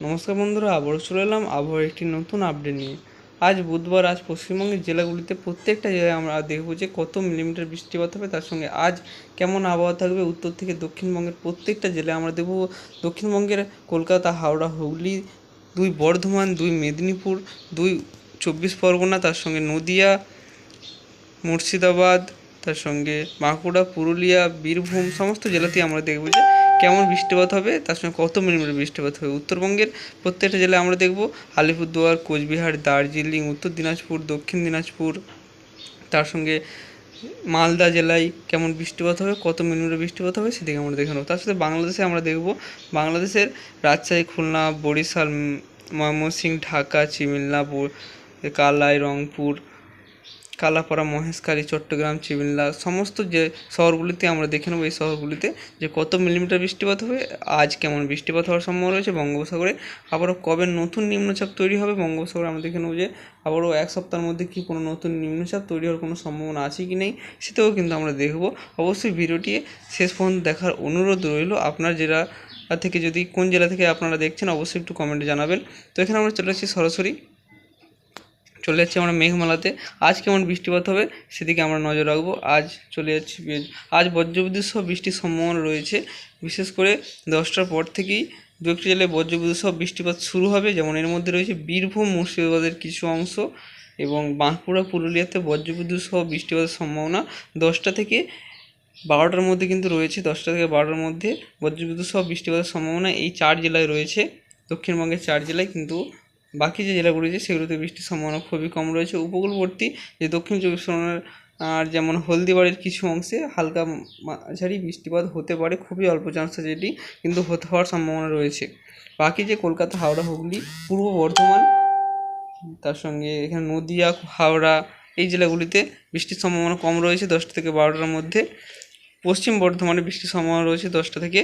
নমস্কার বন্ধুরা, আবারও চলে এলাম আবহাওয়ার একটি নতুন আপডেট নিয়ে। আজ বুধবার, আজ পশ্চিমবঙ্গের জেলাগুলিতে প্রত্যেকটা জেলায় আমরা দেখব যে কত মিলিমিটার বৃষ্টিপাত হবে। তার সঙ্গে আজ কেমন আবহাওয়া থাকবে? উত্তর থেকে দক্ষিণবঙ্গের প্রত্যেকটা জেলায় আমরা দেখব দক্ষিণবঙ্গের কলকাতা, হাওড়া, হুগলি, দুই বর্ধমান, দুই মেদিনীপুর, দুই চব্বিশ পরগনা, তার সঙ্গে নদিয়া, মুর্শিদাবাদ, তার সঙ্গে বাঁকুড়া, পুরুলিয়া, বীরভূম, সমস্ত জেলাতেই আমরা দেখব যে কেমন বৃষ্টিপাত হবে? তার সঙ্গে কত মিলিমিটার বৃষ্টিপাত হবে? উত্তরবঙ্গের প্রত্যেকটা জেলায় আমরা দেখব আলিপুরদুয়ার, কোচবিহার, দার্জিলিং, উত্তর দিনাজপুর, দক্ষিণ দিনাজপুর। তার সঙ্গে মালদা জেলায় কেমন বৃষ্টিপাত হবে? কত মিলিমিটার বৃষ্টিপাত হবে সেদিকে আমরা দেখে নেব। তার সাথে বাংলাদেশে আমরা দেখব, বাংলাদেশের রাজশাহী, খুলনা, বরিশাল, ময়মনসিংহ, ঢাকা, চিমিল্লা কালাই, রংপুর কালাপাড়া, মহেশখালী, চট্টগ্রাম চিমিল্লা সমস্ত যে শহরগুলিতে আমরা দেখে নেব এই শহরগুলিতে যে কত মিলিমিটার বৃষ্টিপাত হবে, আজ কেমন বৃষ্টিপাত হওয়ার সম্ভাবনা রয়েছে বঙ্গোপসাগরে। আবারও কবে নতুন নিম্নচাপ তৈরি হবে বঙ্গোপসাগরে আমরা দেখে নেব যে আবারও এক সপ্তাহের মধ্যে কি কোনো নতুন নিম্নচাপ তৈরি হওয়ার কোনো সম্ভাবনা আছে কি নেই সেটাও কিন্তু আমরা দেখব অবশ্যই ভিডিওটি শেষ পর্যন্ত দেখার অনুরোধ রইল। আপনার জেলা থেকে যদি, কোন জেলা থেকে আপনারা দেখছেন, অবশ্যই একটু কমেন্টে জানাবেন। তো এখানে আমরা চলে যাচ্ছি সরাসরি চলে যাচ্ছি আমরা মেঘমালাতে। আজ কেমন বৃষ্টিপাত হবে সেদিকে আমরা নজর রাখব। আজ চলে যাচ্ছি আজ বজ্রবিদ্যুৎ সহ বৃষ্টির সম্ভাবনা রয়েছে। বিশেষ করে দশটার পর থেকেই দু একটি জেলায় বজ্রবিদ্যুৎ সহ বৃষ্টিপাত শুরু হবে। যেমন এর মধ্যে রয়েছে বীরভূম, মুর্শিদাবাদের কিছু অংশ এবং বাঁকুড়া, পুরুলিয়াতে বজ্রবিদ্যুৎ সহ বৃষ্টিপাতের সম্ভাবনা দশটা থেকে বারোটার মধ্যে কিন্তু রয়েছে। দশটা থেকে বারোটার মধ্যে বজ্রবিদ্যুৎ সহ বৃষ্টিপাতের সম্ভাবনা এই চার জেলায় রয়েছে। দক্ষিণবঙ্গের চার জেলায় কিন্তু বাকি যে জেলাগুলি রয়েছে সেগুলোতে বৃষ্টির সম্ভাবনা খুবই কম রয়েছে। উপকূলবর্তী যে দক্ষিণ চব্বিশ পরগনার, আর যেমন হলদিবাড়ির কিছু অংশে হালকা মাঝারি বৃষ্টিপাত হতে পারে, খুবই অল্প চান্স আছে এটি কিন্তু হতে হওয়ার সম্ভাবনা রয়েছে। বাকি যে কলকাতা, হাওড়া, হুগলি, পূর্ব বর্ধমান, তার সঙ্গে এখানে নদিয়া, হাওড়া, এই জেলাগুলিতে বৃষ্টির সম্ভাবনা কম রয়েছে দশটা থেকে বারোটার মধ্যে। পশ্চিম বর্ধমানে বৃষ্টির সম্ভাবনা রয়েছে দশটা থেকে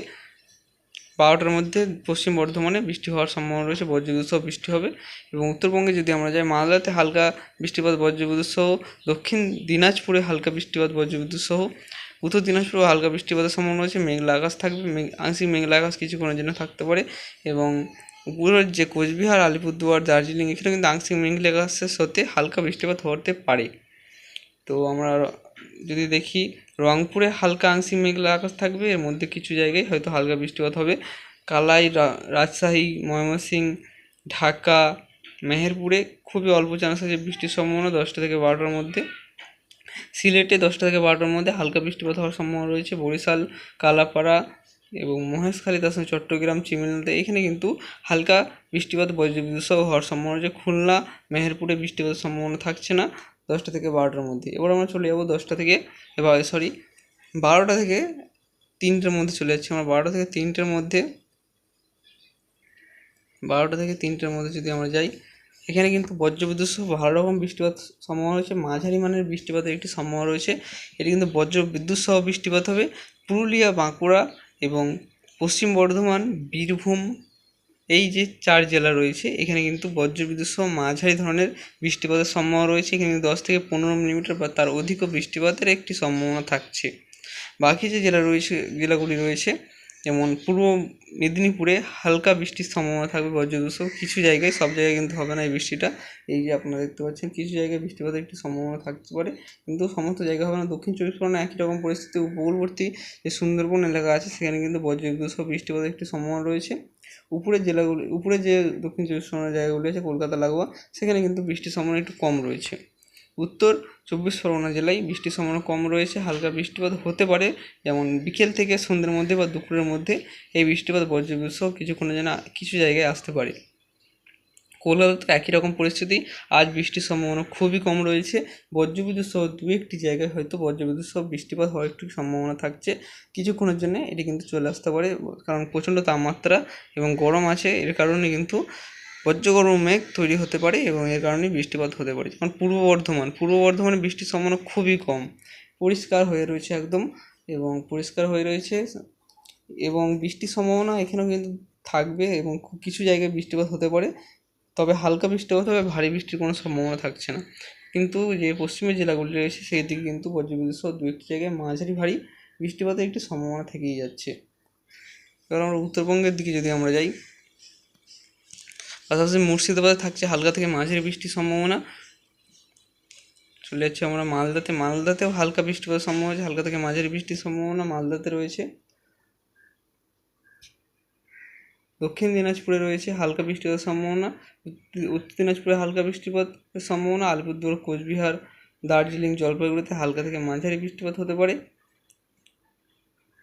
বারোটার মধ্যে পশ্চিম বর্ধমানে বৃষ্টি হওয়ার সম্ভাবনা রয়েছে বজ্রবিদ্যুৎ সহ বৃষ্টি হবে এবং উত্তরবঙ্গে যদি আমরা যাই, মালদাতে হালকা বৃষ্টিপাত বজ্রবিদ্যুৎ সহ দক্ষিণ দিনাজপুরে হালকা বৃষ্টিপাত বজ্রবিদ্যুৎ সহ উত্তর দিনাজপুরে হালকা বৃষ্টিপাতের সম্ভাবনা রয়েছে, মেঘলা আকাশ থাকবে আংশিক মেঘলা আকাশ কিছুক্ষণের জন্য থাকতে পারে এবং উপরের যে কোচবিহার, আলিপুরদুয়ার, দার্জিলিং এখানে কিন্তু আংশিক মেঘলা আকাশের সাথে হালকা বৃষ্টিপাত হতে পারে। তো আমরা যদি দেখি রংপুরে হালকা আংশিক মেঘলা আকাশ থাকবে, এর মধ্যে কিছু জায়গায় হয়তো হালকা বৃষ্টিপাত হবে। কালাই রাজশাহী, ময়মনসিংহ, ঢাকা, মেহেরপুরে খুবই অল্প চান্স আছে বৃষ্টির সম্ভাবনা দশটা থেকে বারোটার মধ্যে। সিলেটে দশটা থেকে বারোটার মধ্যে হালকা বৃষ্টিপাত হওয়ার সম্ভাবনা রয়েছে। বরিশাল, কালাপাড়া এবং মহেশখালী তার সঙ্গে চট্টগ্রাম চিমিলনাতে এখানে কিন্তু হালকা বৃষ্টিপাত, বজ্রবিদ্যুৎ সহ হওয়ার সম্ভাবনা রয়েছে। খুলনা, মেহেরপুরে বৃষ্টিপাতের সম্ভাবনা থাকছে না দশটা থেকে বারোটার মধ্যে। এবার আমরা চলে যাব দশটা থেকে এবার সরি বারোটা থেকে তিনটের মধ্যে চলে যাচ্ছি আমরা। বারোটা থেকে তিনটের মধ্যে, বারোটা থেকে তিনটের মধ্যে যদি আমরা যাই, এখানে কিন্তু বজ্রবিদ্যুৎ সহ ভালো রকম বৃষ্টিপাত সম্ভাবনা রয়েছে। মাঝারি মানের বৃষ্টিপাতের একটি সম্ভাবনা রয়েছে। এটি কিন্তু বজ্র বিদ্যুৎ সহ বৃষ্টিপাত হবে। পুরুলিয়া, বাঁকুড়া এবং পশ্চিম বর্ধমান, বীরভূম, এই যে চার জেলা রয়েছে, এখানে কিন্তু বজ্রবিদ্যুৎ সহ মাঝারি ধরনের বৃষ্টিপাতের সম্ভাবনা রয়েছে। এখানে দশ থেকে পনেরো মিলিমিটার বা তার অধিকও বৃষ্টিপাতের একটি সম্ভাবনা থাকছে। বাকি যে জেলা রয়েছে, জেলাগুলি রয়েছে যেমন পূর্ব মেদিনীপুরে হালকা বৃষ্টির সম্ভাবনা থাকবে বজ্রবিদ্যুৎ সহ কিছু জায়গায়, সব জায়গায় কিন্তু হবে না এই বৃষ্টিটা। এই যে আপনারা দেখতে পাচ্ছেন, কিছু জায়গায় বৃষ্টিপাতের একটি সম্ভাবনা থাকতে পারে, কিন্তু সমস্ত জায়গা হবে না। দক্ষিণ চব্বিশ পরগনা একই রকম পরিস্থিতি। উপকূলবর্তী যে সুন্দরবন এলাকা আছে, সেখানে কিন্তু বজ্রবিদ্যুৎ সহ বৃষ্টিপাতের একটি সম্ভাবনা রয়েছে। উপরের জেলাগুলি উপরে যে দক্ষিণ চব্বিশ পরগনার জায়গাগুলি আছে কলকাতা, লাগোয়া, সেখানে কিন্তু বৃষ্টির সম্ভাবনা একটু কম রয়েছে। উত্তর চব্বিশ পরগনা জেলায় বৃষ্টির সম্ভাবনা কম রয়েছে, হালকা বৃষ্টিপাত হতে পারে, যেমন বিকেল থেকে সন্ধ্যের মধ্যে বা দুপুরের মধ্যে এই বৃষ্টিপাত বজ্রবিদ্যুৎ কিছুক্ষণের জন্য কিছু জায়গায় আসতে পারে। কলকাতাতে একই রকম পরিস্থিতি, আজ বৃষ্টির সম্ভাবনা খুবই কম রয়েছে, বজ্রবিদ্যুৎ সহ দু একটি জায়গায় হয়তো বজ্রবিদ্যুৎ সহ বৃষ্টিপাত হওয়ার একটু সম্ভাবনা থাকছে, কিছুক্ষণের জন্য এটি কিন্তু চলে আসতে পারে, কারণ প্রচণ্ড তাপমাত্রা এবং গরম আছে, এর কারণে কিন্তু বজ্রগর্ভ মেঘ তৈরি হতে পারে এবং এর কারণে বৃষ্টিপাত হতে পারে। যেমন পূর্ব বর্ধমান, পূর্ব বর্ধমানে বৃষ্টির সম্ভাবনা খুবই কম। পরিষ্কার হয়ে রয়েছে একদম এবং পরিষ্কার হয়ে রয়েছে এবং বৃষ্টির সম্ভাবনা এখানেও কিন্তু থাকবে এবং কিছু জায়গায় বৃষ্টিপাত হতে পারে। তবে হালকা বৃষ্টিপাত হবে, ভারী বৃষ্টির কোনো সম্ভাবনা থাকছে না। কিন্তু যে পশ্চিমের জেলাগুলি রয়েছে, সেই দিকে কিন্তু বজ্রবিদ্যুৎ সহ দু একটি জায়গায় মাঝারি ভারী বৃষ্টিপাতের একটি সম্ভাবনা থেকেই যাচ্ছে। এবার আমরা উত্তরবঙ্গের দিকে যদি আমরা যাই পাশাপাশি মুর্শিদাবাদে থাকছে, হালকা থেকে মাঝারি বৃষ্টির সম্ভাবনা। চলে যাচ্ছে আমরা মালদাতে, মালদাতেও হালকা বৃষ্টিপাতের সম্ভাবনা আছে, হালকা থেকে মাঝারি বৃষ্টির সম্ভাবনা মালদাতে রয়েছে। দক্ষিণ দিনাজপুরে রয়েছে হালকা বৃষ্টিপাতের সম্ভাবনা, উত্তর দিনাজপুরে হালকা বৃষ্টিপাতের সম্ভাবনা, আলিপুরদুয়ার, কোচবিহার, দার্জিলিং, জলপাইগুড়িতে হালকা থেকে মাঝারি বৃষ্টিপাত হতে পারে।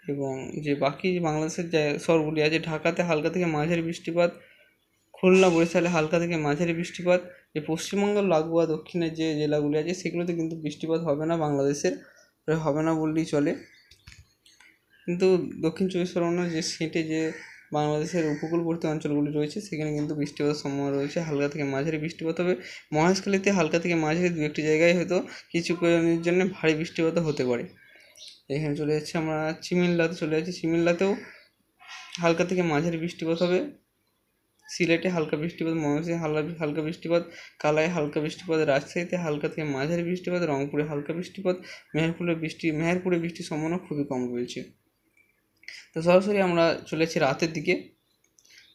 এবং যে বাকি বাংলাদেশের যে শহরগুলি আছে, ঢাকাতে হালকা থেকে মাঝারি বৃষ্টিপাত খুলনা, বরিশালে হালকা থেকে মাঝারি বৃষ্টিপাত। যে পশ্চিমবঙ্গ লাগোয়া দক্ষিণের যে জেলাগুলি আছে, সেগুলোতে কিন্তু বৃষ্টিপাত হবে না বাংলাদেশের। হবে না বললেই চলে। কিন্তু দক্ষিণ চব্বিশ পরগনার যে সেটে যে বাংলাদেশের উপকূলবর্তী অঞ্চলগুলি রয়েছে, সেখানে কিন্তু বৃষ্টিপাতের সম্ভাবনা রয়েছে। হালকা থেকে মাঝারি বৃষ্টিপাত হবে। মহেশখালীতে হালকা থেকে মাঝারি দু একটি জায়গায় হয়তো কিছু কিছুক্ষণের জন্য ভারী বৃষ্টিপাতও হতে পারে। এখানে চলে যাচ্ছে আমরা চিমিল্লাতে। চলে যাচ্ছি চিমিল্লাতেও হালকা থেকে মাঝারি বৃষ্টিপাত হবে। সিলেটে হালকা বৃষ্টিপাত, ময়মনসিংহে হালকা হালকা বৃষ্টিপাত কালায় হালকা বৃষ্টিপাত, রাজশাহীতে হালকা থেকে মাঝারি বৃষ্টিপাত, রংপুরে হালকা বৃষ্টিপাত, মেহেরপুরে বৃষ্টি, মেহেরপুরে বৃষ্টির সম্ভাবনা খুবই কম রয়েছে। তো সরাসরি আমরা চলে রাতের দিকে।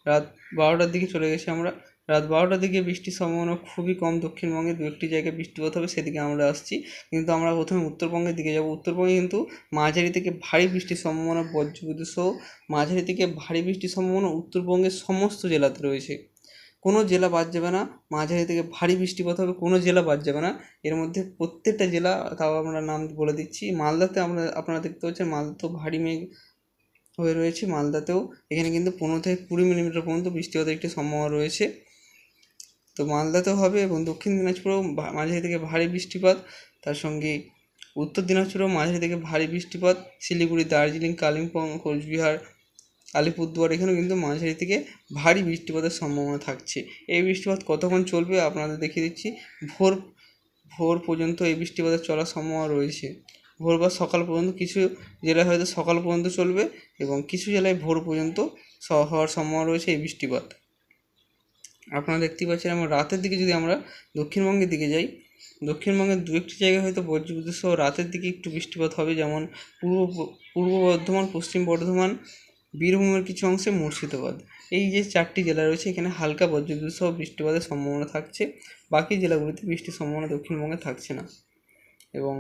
রাত বারোটার দিকে চলে গেছি আমরা। রাত বারোটার দিকে বৃষ্টির সম্ভাবনা খুবই কম দক্ষিণবঙ্গে দু একটি জায়গায় বৃষ্টিপাত হবে, সেদিকে আমরা আসছি। কিন্তু আমরা প্রথমে উত্তরবঙ্গের দিকে যাব। উত্তরবঙ্গে কিন্তু মাঝারি থেকে ভারী বৃষ্টির সম্ভাবনা বজ্রবিদ্যুৎ সহ মাঝারি থেকে ভারী বৃষ্টির সম্ভাবনা উত্তরবঙ্গের সমস্ত জেলাতে রয়েছে। কোনো জেলা বাদ যাবে না, মাঝারি থেকে ভারী বৃষ্টিপাত হবে, কোনো জেলা বাদ যাবে না। এর মধ্যে প্রত্যেকটা জেলা, তাও আমরা নাম বলে দিচ্ছি। মালদাতে আমরা, আপনারা দেখতে পাচ্ছেন মালদাতেও ভারী মেঘ হয়ে রয়েছে, মালদাতেও। এখানে কিন্তু পনেরো থেকে কুড়ি মিলিমিটার পর্যন্ত বৃষ্টিপাতের একটি সম্ভাবনা রয়েছে। তো মালদাতেও হবে এবং দক্ষিণ দিনাজপুরেও মাঝারি থেকে ভারী বৃষ্টিপাত। তার সঙ্গে উত্তর দিনাজপুরেও মাঝারি থেকে ভারী বৃষ্টিপাত। শিলিগুড়ি, দার্জিলিং, কালিম্পং, কোচবিহার, আলিপুরদুয়ার এখানেও কিন্তু মাঝারি থেকে ভারী বৃষ্টিপাতের সম্ভাবনা থাকছে। এই বৃষ্টিপাত কতক্ষণ চলবে আপনাদের দেখিয়ে দিচ্ছি। ভোর ভোর পর্যন্ত এই বৃষ্টিপাতের চলার সম্ভাবনা রয়েছে। ভোর বা সকাল পর্যন্ত কিছু জেলায় হয়তো সকাল পর্যন্ত চলবে এবং কিছু জেলায় ভোর পর্যন্ত হওয়ার সম্ভাবনা রয়েছে এই বৃষ্টিপাত। আপনারা দেখতেই পাচ্ছেন, আমরা রাতের দিকে যদি আমরা দক্ষিণবঙ্গের দিকে যাই, দক্ষিণবঙ্গের দু একটি জায়গায় হয়তো বজ্রবিদ্যুৎ সহ রাতের দিকে একটু বৃষ্টিপাত হবে, যেমন পূর্ব পূর্ব বর্ধমান, পশ্চিম বর্ধমান, বীরভূমের কিছু অংশে মুর্শিদাবাদ। এই যে চারটি জেলা রয়েছে, এখানে হালকা বজ্রবিদ্যুৎ সহ বৃষ্টিপাতের সম্ভাবনা থাকছে, বাকি জেলাগুলিতে বৃষ্টির সম্ভাবনা দক্ষিণবঙ্গে থাকছে না। এবং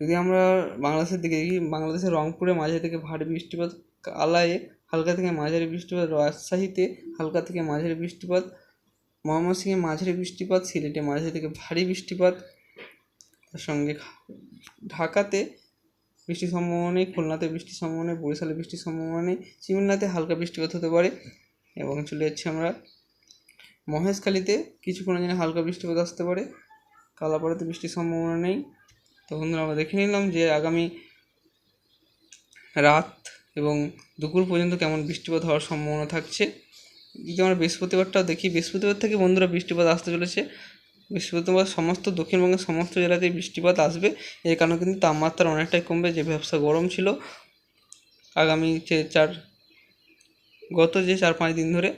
যদি আমরা বাংলাদেশের দিকে দেখি, বাংলাদেশের রংপুরে মাঝারি থেকে ভারী বৃষ্টিপাত কালায়ে হালকা থেকে মাঝারি বৃষ্টিপাত, রাজশাহীতে হালকা থেকে মাঝারি বৃষ্টিপাত ময়মনসিংহে মাঝারি বৃষ্টিপাত, সিলেটে মাঝারি থেকে ভারী বৃষ্টিপাত, তার সঙ্গে ঢাকাতে বৃষ্টির সম্ভাবনা নেই, খুলনাতে বৃষ্টির সম্ভাবনা নেই, বরিশালে বৃষ্টির সম্ভাবনা নেই চিমিল্লাতে হালকা বৃষ্টিপাত হতে পারে এবং চলে যাচ্ছি আমরা মহেশখালীতে। কিছুক্ষণের জন্য হালকা বৃষ্টিপাত আসতে পারে, কালাপাড়াতে বৃষ্টির সম্ভাবনা নেই। তো বন্ধুরা, আমরা দেখে নিলাম যে আগামী রাত এবং দুপুর পর্যন্ত কেমন বৃষ্টিপাত হওয়ার সম্ভাবনা থাকছে। যদি আমরা বৃহস্পতিবারটাও দেখি, বৃহস্পতিবার থেকে বন্ধুরা বৃষ্টিপাত আসতে চলেছে। বৃহস্পতিবার সমস্ত, দক্ষিণবঙ্গের সমস্ত জেলাতেই বৃষ্টিপাত আসবে। এর কারণে কিন্তু তাপমাত্রা অনেকটাই কমবে, যে ব্যবসা গরম ছিল আগামী যে চার, গত যে চার পাঁচ দিন ধরে,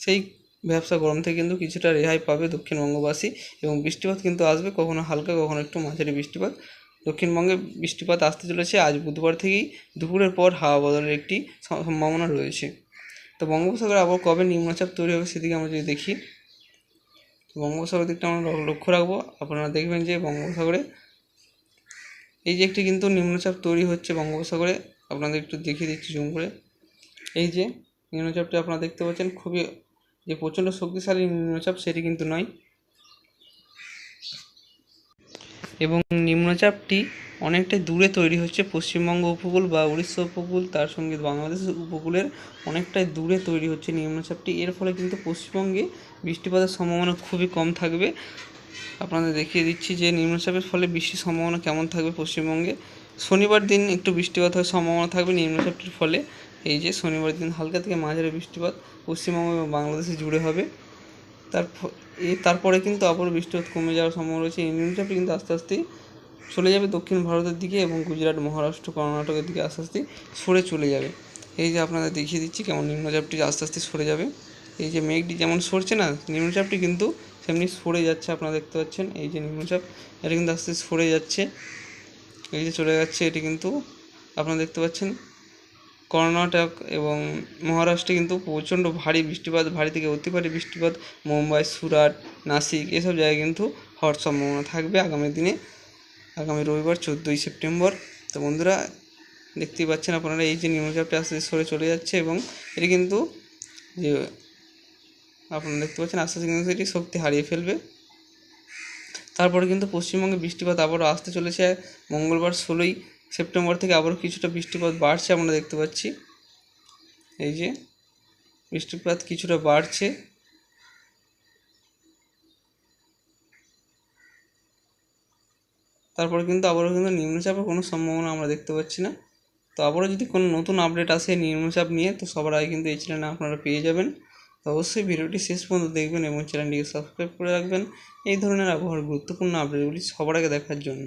সেই ব্যবসা গরম থেকে কিন্তু কিছুটা রেহাই পাবে দক্ষিণবঙ্গবাসী এবং বৃষ্টিপাত কিন্তু আসবে, কখনো হালকা, কখনো একটু মাঝারি বৃষ্টিপাত। দক্ষিণবঙ্গে বৃষ্টিপাত আসতে চলেছে, আজ বুধবার থেকেই। দুপুরের পর হাওয়া বদলের একটি সম্ভাবনা রয়েছে। তো বঙ্গোপসাগরে আবার কবে নিম্নচাপ তৈরি হবে সেদিকে আমরা যদি দেখি বঙ্গোপসাগরের দিকটা আমরা লক্ষ্য রাখব। আপনারা দেখবেন যে বঙ্গোপসাগরে এই যে একটি কিন্তু নিম্নচাপ তৈরি হচ্ছে বঙ্গোপসাগরে, আপনাদের একটু দেখিয়ে দিচ্ছি জুম করে। এই যে নিম্নচাপটি আপনারা দেখতে পাচ্ছেন, খুবই যে প্রচণ্ড শক্তিশালী নিম্নচাপ সেটি কিন্তু নয়। এবং নিম্নচাপটি অনেকটা দূরে তৈরি হচ্ছে পশ্চিমবঙ্গ উপকূল বা উড়িষ্যা উপকূল, তার সঙ্গে বাংলাদেশের উপকূলের অনেকটাই দূরে তৈরি হচ্ছে নিম্নচাপটি। এর ফলে কিন্তু পশ্চিমবঙ্গে বৃষ্টিপাতের সম্ভাবনা খুবই কম থাকবে। আপনাদের দেখিয়ে দিচ্ছি যে নিম্নচাপের ফলে বৃষ্টির সম্ভাবনা কেমন থাকবে পশ্চিমবঙ্গে। শনিবার দিন একটু বৃষ্টিপাত হওয়ার সম্ভাবনা থাকবে নিম্নচাপটির ফলে। এই যে শনিবার দিন হালকা থেকে মাঝারি বৃষ্টিপাত পশ্চিমবঙ্গ এবং বাংলাদেশে জুড়ে হবে। তার এ তারপরে কিন্তু আবারও বৃষ্টিপাত কমে যাওয়ার সম্ভাবনা রয়েছে। এই নিম্নচাপটি কিন্তু আস্তে আস্তেই চলে যাবে দক্ষিণ ভারতের দিকে এবং গুজরাট, মহারাষ্ট্র, কর্ণাটকের দিকে আস্তে আস্তে সরে চলে যাবে। এই যে আপনাদের দেখিয়ে দিচ্ছি কেমন নিম্নচাপটি আস্তে আস্তে সরে যাবে। এই যে মেঘটি যেমন সরছে না, নিম্নচাপটি কিন্তু সেমনি সরে যাচ্ছে, আপনারা দেখতে পাচ্ছেন এই যে নিম্নচাপ, এটা কিন্তু আস্তে আস্তে সরে যাচ্ছে। এই যে চলে যাচ্ছে, এটি কিন্তু আপনারা দেখতে পাচ্ছেন কর্ণাটক এবং মহারাষ্ট্রে কিন্তু প্রচণ্ড ভারী বৃষ্টিপাত, ভারী থেকে অতি ভারী বৃষ্টিপাত, মুম্বাই, সুরাট, নাসিক, এসব জায়গায় কিন্তু হওয়ার সম্ভাবনা থাকবে আগামী দিনে। আগামী রবিবার চোদ্দোই সেপ্টেম্বর। তো বন্ধুরা, দেখতেই পাচ্ছেন আপনারা এই যে নিম্নচাপটা আস্তে আস্তে সরে চলে যাচ্ছে এবং এটি কিন্তু যে আপনারা দেখতে পাচ্ছেন আস্তে আস্তে কিন্তু এটি শক্তি হারিয়ে ফেলবে। তারপরে কিন্তু পশ্চিমবঙ্গে বৃষ্টিপাত আবারও আসতে চলেছে। মঙ্গলবার ষোলোই সেপ্টেম্বর থেকে আবারও কিছুটা বৃষ্টিপাত বাড়ছে আমরা দেখতে পাচ্ছি। এই যে বৃষ্টিপাত কিছুটা বাড়ছে। তারপরে কিন্তু আবারও কিন্তু নিম্নচাপের কোনো সম্ভাবনা আমরা দেখতে পাচ্ছি না। তো আবারও যদি কোনো নতুন আপডেট আসে নিম্নচাপ নিয়ে, তো সবার আগে কিন্তু এই চ্যানেলে আপনারা পেয়ে যাবেন। তো অবশ্যই ভিডিওটি শেষ পর্যন্ত দেখবেন এবং চ্যানেলটিকে সাবস্ক্রাইব করে রাখবেন। এই ধরনের আবহাওয়ার গুরুত্বপূর্ণ আপডেটগুলি সবার আগে দেখার জন্য।